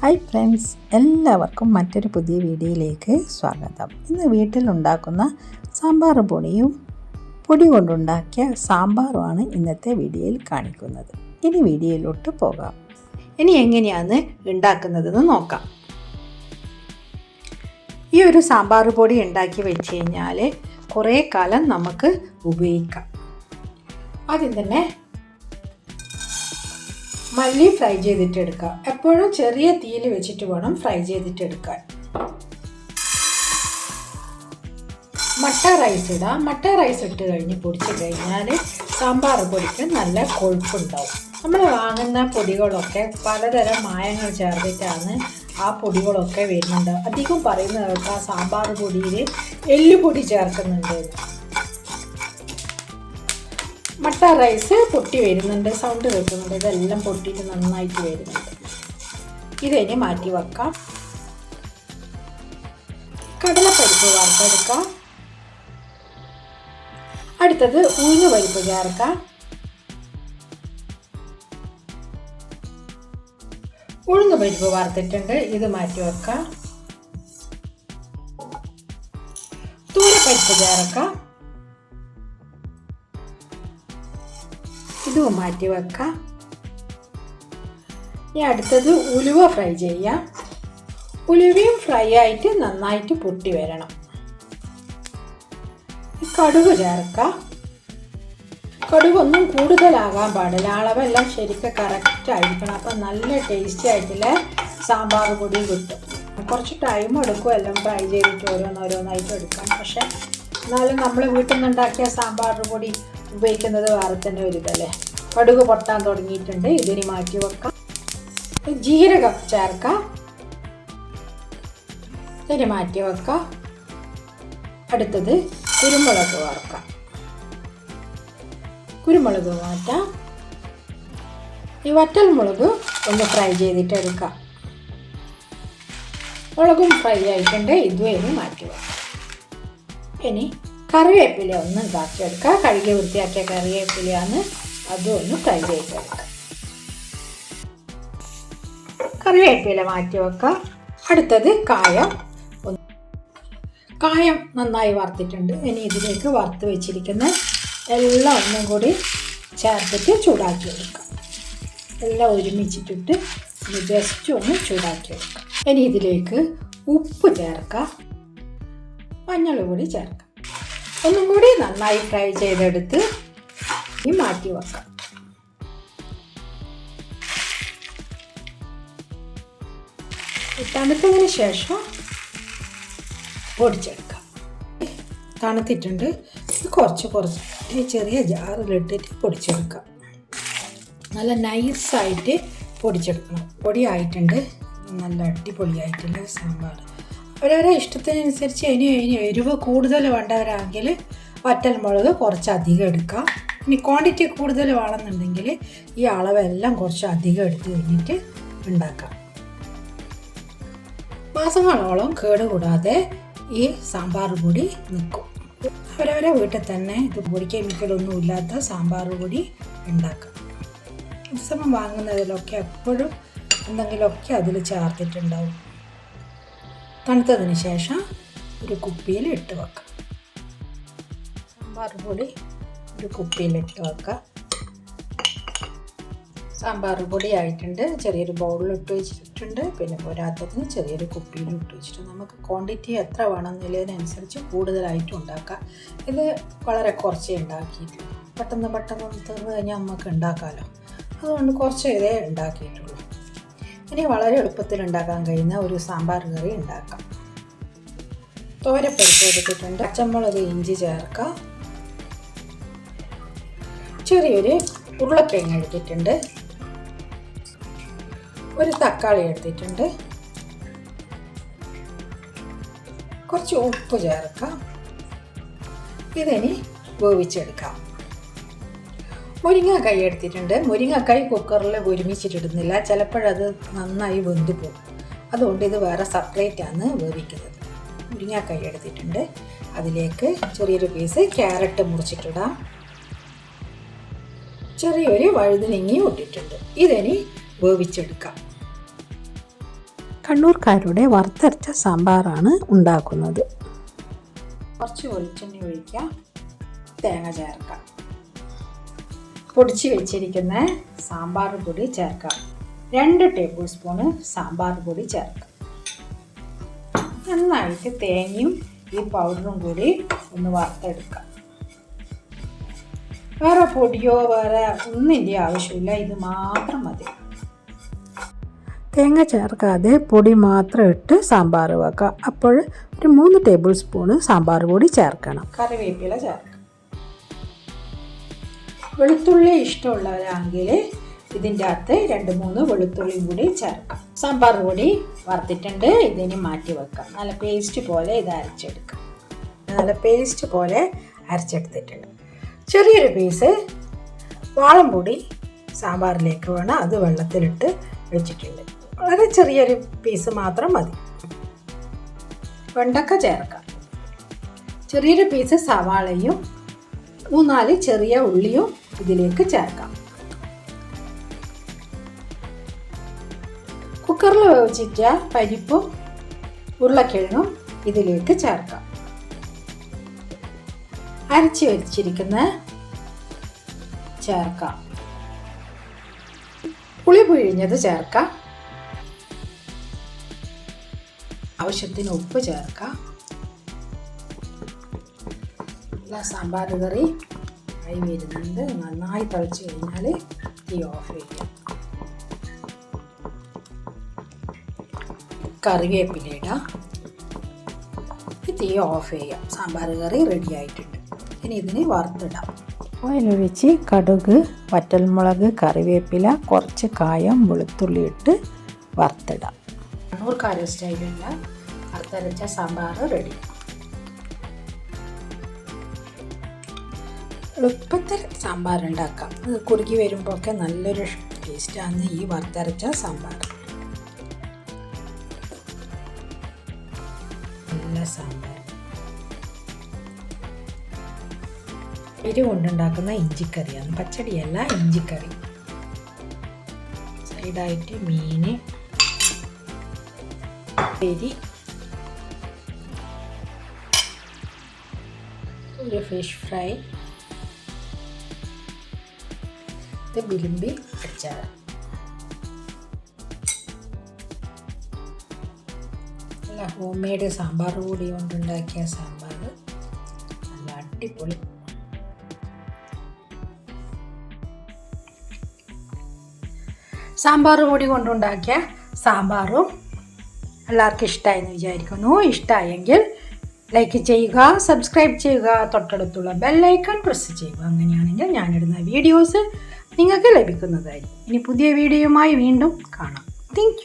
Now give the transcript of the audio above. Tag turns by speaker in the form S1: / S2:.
S1: Hi friends എല്ലാവർക്കും മറ്റൊരു പുതിയ വീഡിയോയിലേക്ക് സ്വാഗതം. ഇന്ന് വീട്ടിലുണ്ടാക്കുന്ന സാമ്പാർ പൊടിയും പൊടി കൊണ്ടുണ്ടാക്കിയ സാമ്പാറുമാണ് ഇന്നത്തെ വീഡിയോയിൽ കാണിക്കുന്നത്. ഇനി വീഡിയോയിലോട്ട് പോകാം. ഇനി എങ്ങനെയാണ് ഉണ്ടാക്കുന്നതെന്ന് നോക്കാം. ഈ ഒരു സാമ്പാർ പൊടി ഉണ്ടാക്കി വെച്ച് കഴിഞ്ഞാൽ കുറേ കാലം നമുക്ക് ഉപയോഗിക്കാം. ആദ്യം തന്നെ മല്ലി ഫ്രൈ ചെയ്തിട്ട് എടുക്കുക എപ്പോഴും ചെറിയ തീയിൽ വെച്ചിട്ട് വേണം ഫ്രൈ ചെയ്തിട്ട് എടുക്കാൻ മട്ട റൈസ് ഇടാം. മട്ട റൈസ് ഇട്ട് കഴിഞ്ഞ് പൊടിച്ച് കഴിഞ്ഞാൽ സാമ്പാർ പൊടിക്ക് നല്ല കൊഴുപ്പുണ്ടാവും. നമ്മൾ വാങ്ങുന്ന പൊടികളൊക്കെ പലതരം മായങ്ങൾ ചേർത്തിട്ടാണ് ആ പൊടികളൊക്കെ വരുന്നുണ്ട് അധികം പറയുന്നത് കേൾക്കാം സാമ്പാർ പൊടിയിൽ എല്ലുപൊടി ചേർക്കുന്നുണ്ട്. മട്ട റൈസ് പൊട്ടി വരുന്നുണ്ട് സൗണ്ട് കേൾക്കുന്നുണ്ട്. ഇതെല്ലാം പൊട്ടിയിട്ട് നന്നായിട്ട് വരുന്നുണ്ട്. ഇതിനി മാറ്റി വെക്കാം. കടലപ്പരിപ്പ് വറുത്തെടുക്കാം. അടുത്തത് ഉഴുന്ന് പരിപ്പ് ചേർക്കാം. ഉഴുന്ന് പരിപ്പ് വറുത്തിട്ടുണ്ട് ഇത് മാറ്റി വെക്കാം. തൂരപ്പരിപ്പ് ചേർക്കാം. ഇതും മാറ്റി വെക്കാം. ഇനി അടുത്തത് ഉലുവ ഫ്രൈ ചെയ്യാം. ഉലുവയും ഫ്രൈ ആയിട്ട് നന്നായിട്ട് പൊട്ടി വരണം. കടുക് ചേർക്കാം. കടുകൊന്നും കൂടുതലാകാൻ പാടില്ല. അളവെല്ലാം ശരിക്കും കറക്റ്റ് ആയിരിക്കണം. അപ്പം നല്ല ടേസ്റ്റി ആയിട്ടുള്ള സാമ്പാർ പൊടി കിട്ടും. കുറച്ച് ടൈം എടുക്കും. എല്ലാം ഫ്രൈ ചെയ്തിട്ട് ഓരോന്നോരോന്നായിട്ട് എടുക്കാം. പക്ഷേ എന്നാലും നമ്മൾ വീട്ടിൽ നിന്നുണ്ടാക്കിയ സാമ്പാർ പൊടി ഉപയോഗിക്കുന്നത് വേറെ തന്നെ ഒരു കടുക് പൊട്ടാൻ തുടങ്ങിയിട്ടുണ്ട്. ഇതിന് മാറ്റി വെക്കാം. ജീരകം ചേർക്കാം. ഇതിന് മാറ്റി വെക്കാം. അടുത്തത് കുരുമുളക് വറുക്കാം. കുരുമുളക് മാറ്റാം. ഈ വറ്റൽ മുളക് ഒന്ന് ഫ്രൈ ചെയ്തിട്ട് എടുക്കാം. മുളകും ഫ്രൈ ആയിട്ടുണ്ട്. ഇതും ഇനി മാറ്റി വെക്കാം. ഇനി കറിവേപ്പില ഒന്ന് ഇതാക്കിയെടുക്കുക കഴുകി വൃത്തിയാക്കിയ കറിവേപ്പിലയാണ് അതും ഒന്ന് ഫ്രൈ ചെയ്തെടുക്കുക. കറിവേപ്പില മാറ്റി വെക്കുക. അടുത്തത് കായം. കായം നന്നായി വറുത്തിട്ടുണ്ട്. ഇനി ഇതിലേക്ക് വറുത്ത് വെച്ചിരിക്കുന്ന എല്ലാം ഒന്നും കൂടി ചേർത്തിട്ട് ചൂടാക്കി എടുക്കുക. എല്ലാം ഒരുമിച്ചിട്ടിട്ട് ജസ്റ്റ് ഒന്ന് ചൂടാക്കി എടുക്കാം ഇനി ഇതിലേക്ക് ഉപ്പ് ചേർക്കുക. മഞ്ഞൾ കൂടി ചേർക്കാം ഒന്നും കൂടി നന്നായി ഫ്രൈ ചെയ്തെടുത്ത് ഈ മാറ്റി വെക്കാം. തണുത്തതിന് ശേഷം പൊടിച്ചെടുക്കാം. തണുത്തിട്ടുണ്ട്. കുറച്ച് കുറച്ച് ചെറിയ ജാറിലിട്ടിട്ട് പൊടിച്ചെടുക്കാം. നല്ല നൈസായിട്ട് പൊടിച്ചെടുക്കണം. പൊടിയായിട്ടുണ്ട്. നല്ല അടിപൊളിയായിട്ടുള്ള സാമ്പാർ അവരവരെ ഇഷ്ടത്തിനനുസരിച്ച് ഇനി ഇനി എരിവ് കൂടുതൽ വേണ്ടവരാണെങ്കിൽ വറ്റൽ മുളക് കുറച്ച് അധികം എടുക്കാം. ഇനി ക്വാണ്ടിറ്റി കൂടുതൽ വേണമെന്നുണ്ടെങ്കിൽ ഈ അളവെല്ലാം കുറച്ച് അധികം എടുത്ത് കഴിഞ്ഞിട്ട് ഉണ്ടാക്കാം. മാസങ്ങളോളം കേടുകൂടാതെ ഈ സാമ്പാർ പൊടി നിൽക്കും. അവരവരെ വീട്ടിൽ തന്നെ ഇത് പൊടി കെമിക്കലൊന്നും ഇല്ലാത്ത സാമ്പാർ പൊടി ഉണ്ടാക്കാം. ഉത്സവം വാങ്ങുന്നതിലൊക്കെ എപ്പോഴും എന്തെങ്കിലുമൊക്കെ അതിൽ ചേർത്തിട്ടുണ്ടാവും. തണുത്തതിന് ശേഷം ഒരു കുപ്പിയിൽ ഇട്ട് വെക്കാം സാമ്പാർ പൊടി ഒരു കുപ്പിയിൽ ഇട്ട് വെക്കാം സാമ്പാർ പൊടി ആയിട്ടുണ്ട്. ചെറിയൊരു ബൗളിൽ ഇട്ട് വെച്ചിട്ടുണ്ട്. പിന്നെ പോരാത്തതിന് ചെറിയൊരു കുപ്പിയിൽ ഇട്ട് വെച്ചിട്ടുണ്ട്. നമുക്ക് ക്വാണ്ടിറ്റി എത്ര വേണമെന്നുള്ളതിനനുസരിച്ച് കൂടുതലായിട്ട് ഉണ്ടാക്കാം. ഇത് വളരെ കുറച്ചേ ഉണ്ടാക്കിയിട്ടുള്ളൂ. പെട്ടെന്ന് പെട്ടെന്ന് തീർന്നു കഴിഞ്ഞാൽ നമുക്ക് ഉണ്ടാക്കാമല്ലോ. അതുകൊണ്ട് കുറച്ച് ഇതേ ഉണ്ടാക്കിയിട്ടുള്ളൂ. ഇനി വളരെ എളുപ്പത്തിൽ ഉണ്ടാക്കാൻ കഴിയുന്ന ഒരു സാമ്പാർ കറി ഉണ്ടാക്കാം. തോരപ്പരിപ്പ് എടുത്തിട്ടുണ്ട്. പച്ചമുളക് ഇഞ്ചി ചേർക്കാം. ചെറിയൊരു ഉരുളക്കിഴങ്ങ് എടുത്തിട്ടുണ്ട്. ഒരു തക്കാളി എടുത്തിട്ടുണ്ട്. കുറച്ച് ഉപ്പ് ചേർക്കാം. ഇതിനി വേവിച്ചെടുക്കാം. മുരിങ്ങക്കായി എടുത്തിട്ടുണ്ട്. മുരിങ്ങാക്കായി കുക്കറിൽ ഒരുമിച്ചിട്ടിടുന്നില്ല. ചിലപ്പോഴത് നന്നായി വെന്തു പോകും. അതുകൊണ്ട് ഇത് വേറെ സെപ്പറേറ്റ് ആണ് വേവിക്കുന്നത്. മുരിങ്ങാക്കായി എടുത്തിട്ടുണ്ട്. അതിലേക്ക് ചെറിയൊരു പീസ് ക്യാരറ്റ് മുറിച്ചിട്ടിടാം. ചെറിയൊരു വഴുതനങ്ങി ഇട്ടിട്ടുണ്ട്. ഇതിനി വേവിച്ചെടുക്കാം. കണ്ണൂർക്കാരുടെ വറുത്തരച്ച സാമ്പാറാണ് ഉണ്ടാക്കുന്നത്. കുറച്ച് വെളിച്ചെണ്ണ ഒഴിക്കാം. തേങ്ങ ചേർക്കാം. പൊടിച്ച് വെച്ചിരിക്കുന്ന സാമ്പാർ പൊടി ചേർക്കാം. രണ്ട് ടേബിൾ സ്പൂണ് സാമ്പാർ പൊടി ചേർക്കാം. നന്നായിട്ട് തേങ്ങയും ഈ പൗഡറും കൂടി ഒന്ന് വറുത്തെടുക്കാം. വേറെ പൊടിയോ വേറെ ഒന്നിന്റെ ആവശ്യമില്ല. ഇത് മാത്രം മതി. തേങ്ങ ചേർക്കാതെ പൊടി മാത്രം ഇട്ട് സാമ്പാർ വെക്കുക അപ്പോൾ ഒരു മൂന്ന് ടേബിൾ സ്പൂണ് സാമ്പാർ പൊടി ചേർക്കണം. കറിവേപ്പില ചേർക്കാം. വെളുത്തുള്ളി ഇഷ്ടമുള്ളവരാണെങ്കിൽ ഇതിന്റെ അകത്ത് രണ്ട് മൂന്ന് വെളുത്തുള്ളിയും കൂടി ചേർക്കാം. സാമ്പാർ പൊടി വറുത്തിട്ടുണ്ട്. ഇതിന് മാറ്റി വെക്കാം. നല്ല പേസ്റ്റ് പോലെ ഇത് അരച്ചെടുക്കാം. നല്ല പേസ്റ്റ് പോലെ അരച്ചെടുത്തിട്ടുണ്ട്. ചെറിയൊരു പീസ് വാളം പൊടി സാമ്പാറിലേക്ക് വേണം. അത് വെള്ളത്തിലിട്ട് വെച്ചിട്ടുണ്ട്. വളരെ ചെറിയൊരു പീസ് മാത്രം മതി. വെണ്ടക്ക ചേർക്കാം. ചെറിയൊരു പീസ് സവാളയും മൂന്നാൽ ചെറിയ ഉള്ളിയും ഇതിലേക്ക് ചേർക്കാം. കുക്കറിൽ വേവിച്ചിട്ട പരിപ്പും ഉരുളക്കിഴങ്ങും ഇതിലേക്ക് ചേർക്കാം. അരച്ച് വെച്ചിരിക്കുന്ന ചേർക്കാം. പുളി പിഴിഞ്ഞത് ചേർക്കാം. ആവശ്യത്തിന് ഉപ്പ് ചേർക്കാം. സാമ്പാർ കറി. ആയി വരുന്നുണ്ട്. നന്നായി തിളച്ച് കഴിഞ്ഞാൽ തീ ഓഫ് ചെയ്യാം. കറിവേപ്പില ഇടാം. തീ ഓഫ് ചെയ്യാം. സാമ്പാർ കറി റെഡി ആയിട്ടുണ്ട്. ഇനി ഇതിനെ വറുത്തിടാം. ഓയിലൊഴിച്ച് കടുക് വറ്റൽമുളക് കറിവേപ്പില കുറച്ച് കായം വെളുത്തുള്ളി ഇട്ട് വറുത്തിടാം. കണ്ണൂർ കണ്ണൂർക്കാര സ്റ്റൈലുള്ള വറുത്തരച്ച സാമ്പാർ റെഡി എളുപ്പത്തിൽ സാമ്പാർ ഉണ്ടാക്കാം. ഇത് കുറുകി വരുമ്പോൾ ഒക്കെ നല്ലൊരു ടേസ്റ്റാണ് ഈ വറുത്തരച്ച സാമ്പാർ. നല്ല സാമ്പാർ. എരി കൊണ്ടുണ്ടാക്കുന്ന ഇഞ്ചിക്കറിയാണ്. പച്ചടിയല്ല ഇഞ്ചിക്കറി. സൈഡായിട്ട് മീൻ പെരി ഒരു ഫിഷ് ഫ്രൈ ഇത് ബിലിമ്പി അച്ചാർ നല്ല ഹോം മെയ്ഡ് സാമ്പാർ കൂടി കൊണ്ടുണ്ടാക്കിയ സാമ്പാർ നല്ല അടിപൊളി. സാമ്പാർ പൊടി കൊണ്ടുണ്ടാക്കിയ സാമ്പാറും എല്ലാവർക്കും ഇഷ്ടമായെന്ന് വിചാരിക്കുന്നു. ഇഷ്ടമായെങ്കിൽ ലൈക്ക് ചെയ്യുക സബ്സ്ക്രൈബ് ചെയ്യുക തൊട്ടടുത്തുള്ള ബെല്ലൈക്കൺ പ്രസ് ചെയ്യുക. അങ്ങനെയാണെങ്കിൽ ഞാനിടുന്ന വീഡിയോസ് നിങ്ങൾക്ക് ലഭിക്കുന്നതായിരിക്കും. ഇനി പുതിയ വീഡിയോയുമായി വീണ്ടും കാണാം. താങ്ക്